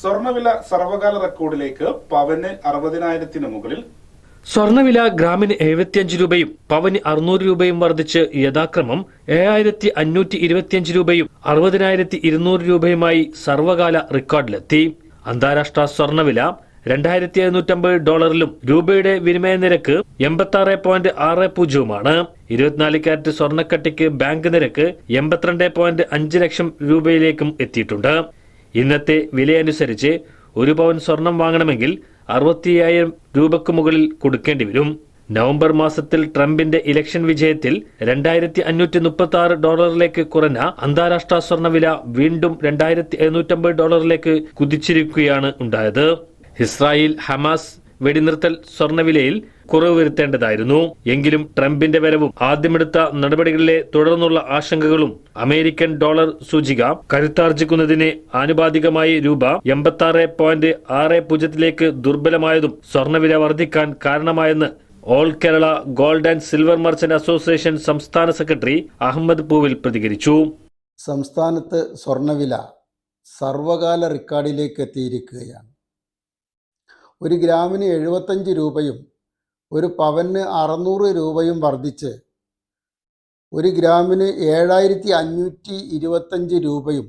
സ്വർണവില സർവകാല റെക്കോർഡിലേക്ക് പവന് അറുപതിനായിരത്തിന് മുകളിൽ. സ്വർണവില ഗ്രാമിന് എഴുപത്തിയഞ്ച് രൂപയും പവന് അറുന്നൂറ് രൂപയും വർദ്ധിച്ച് യഥാക്രമം ഏഴായിരത്തി അഞ്ഞൂറ്റി ഇരുപത്തിയഞ്ച് രൂപയും അറുപതിനായിരത്തി ഇരുന്നൂറ് രൂപയുമായി സർവകാല റെക്കോർഡിലെത്തി. അന്താരാഷ്ട്ര സ്വർണവില രണ്ടായിരത്തി എഴുന്നൂറ്റമ്പത് ഡോളറിലും രൂപയുടെ വിനിമയ നിരക്ക് എൺപത്തി ആറ് പോയിന്റ് ആറ് പൂജ്യവുമാണ്. ഇരുപത്തിനാല് ക്യാരറ്റ് സ്വർണക്കട്ടിക്ക് ബാങ്ക് നിരക്ക് എൺപത്തിരണ്ട് പോയിന്റ് അഞ്ച് ലക്ഷം രൂപയിലേക്കും എത്തിയിട്ടുണ്ട്. ഇന്നത്തെ വിലയനുസരിച്ച് ഒരു പവൻ സ്വർണം വാങ്ങണമെങ്കിൽ അറുപത്തിയായിരം രൂപയ്ക്ക് മുകളിൽ കൊടുക്കേണ്ടി വരും. നവംബർ മാസത്തിൽ ട്രംപിന്റെ ഇലക്ഷൻ വിജയത്തിൽ രണ്ടായിരത്തി അഞ്ഞൂറ്റി മുപ്പത്തി ആറ് ഡോളറിലേക്ക് കുറഞ്ഞ അന്താരാഷ്ട്ര സ്വർണവില വീണ്ടും രണ്ടായിരത്തി എഴുന്നൂറ്റമ്പത് ഡോളറിലേക്ക് കുതിച്ചിരിക്കുകയാണ് ഉണ്ടായത്. ഇസ്രായേൽ ഹമാസ് വെടിനിർത്തൽ സ്വർണവിലയിൽ കുറവ് വരുത്തേണ്ടതായിരുന്നു എങ്കിലും ട്രംപിന്റെ വരവും ആദ്യമെടുത്ത നടപടികളിലെ തുടർന്നുള്ള ആശങ്കകളും അമേരിക്കൻ ഡോളർ സൂചിക കരുത്താർജിക്കുന്നതിന് ആനുപാതികമായി രൂപ എൺപത്തി പോയിന്റ് ആറ് പൂജ്യത്തിലേക്ക് ദുർബലമായതും സ്വർണവില വർദ്ധിക്കാൻ കാരണമായെന്ന് all Kerala gold and silver merchant association സംസ്ഥാന സെക്രട്ടറി അഹമ്മദ് പൂവിൽ പ്രതികരിച്ചു. സംസ്ഥാനത്ത് സ്വർണവില സർവകാല റെക്കോർഡിലേക്ക് എത്തിയിരിക്കുകയാണ്. ഒരു ഗ്രാമിന് എഴുപത്തഞ്ച് രൂപയും ഒരു പവന് അറുന്നൂറ് രൂപയും വർദ്ധിച്ച് ഒരു ഗ്രാമിന് ഏഴായിരത്തി അഞ്ഞൂറ്റി ഇരുപത്തഞ്ച് രൂപയും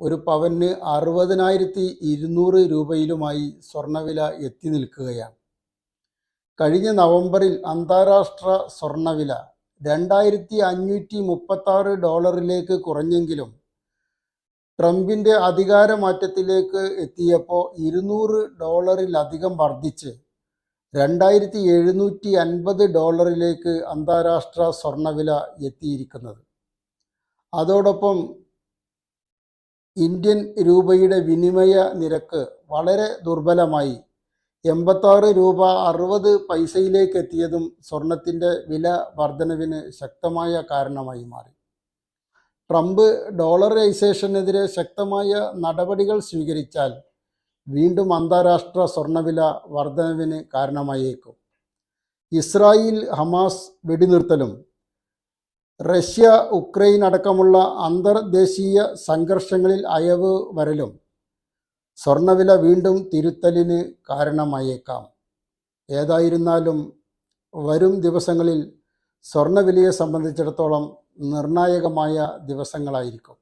ഒരു പവന് അറുപതിനായിരത്തി ഇരുന്നൂറ് രൂപയിലുമായി സ്വർണവില എത്തി നിൽക്കുകയാണ്. കഴിഞ്ഞ നവംബറിൽ അന്താരാഷ്ട്ര സ്വർണവില രണ്ടായിരത്തി അഞ്ഞൂറ്റി മുപ്പത്താറ് ഡോളറിലേക്ക് കുറഞ്ഞെങ്കിലും ട്രംപിന്റെ അധികാരമാറ്റത്തിലേക്ക് എത്തിയപ്പോൾ ഇരുന്നൂറ് ഡോളറിലധികം വർദ്ധിച്ച് രണ്ടായിരത്തി എഴുന്നൂറ്റി അൻപത് ഡോളറിലേക്ക് അന്താരാഷ്ട്ര സ്വർണവില എത്തിയിരിക്കുന്നത്. അതോടൊപ്പം ഇന്ത്യൻ രൂപയുടെ വിനിമയ നിരക്ക് വളരെ ദുർബലമായി. എൺപത്താറ് രൂപ അറുപത് പൈസയിലേക്ക് എത്തിയതും സ്വർണത്തിന്റെ വില വർധനവിന് ശക്തമായ കാരണമായി മാറി. ട്രംപ് ഡോളറൈസേഷനെതിരെ ശക്തമായ നടപടികൾ സ്വീകരിച്ചാൽ വീണ്ടും അന്താരാഷ്ട്ര സ്വർണവില വർധനവിന് കാരണമായേക്കും. ഇസ്രായേൽ ഹമാസ് വെടിനിർത്തലും റഷ്യ ഉക്രൈൻ അടക്കമുള്ള അന്തർദേശീയ സംഘർഷങ്ങളിൽ അയവ് വരലും സ്വർണവില വീണ്ടും തിരുത്തലിന് കാരണമായേക്കാം. ഏതായിരുന്നാലും വരും ദിവസങ്ങളിൽ സ്വർണവിലയെ സംബന്ധിച്ചിടത്തോളം നിർണായകമായ ദിവസങ്ങളായിരിക്കും.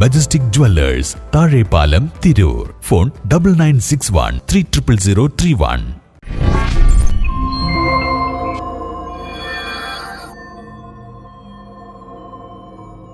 Majestic Jewellers Thazhepalam Tirur phone double nine six one three triple zero three one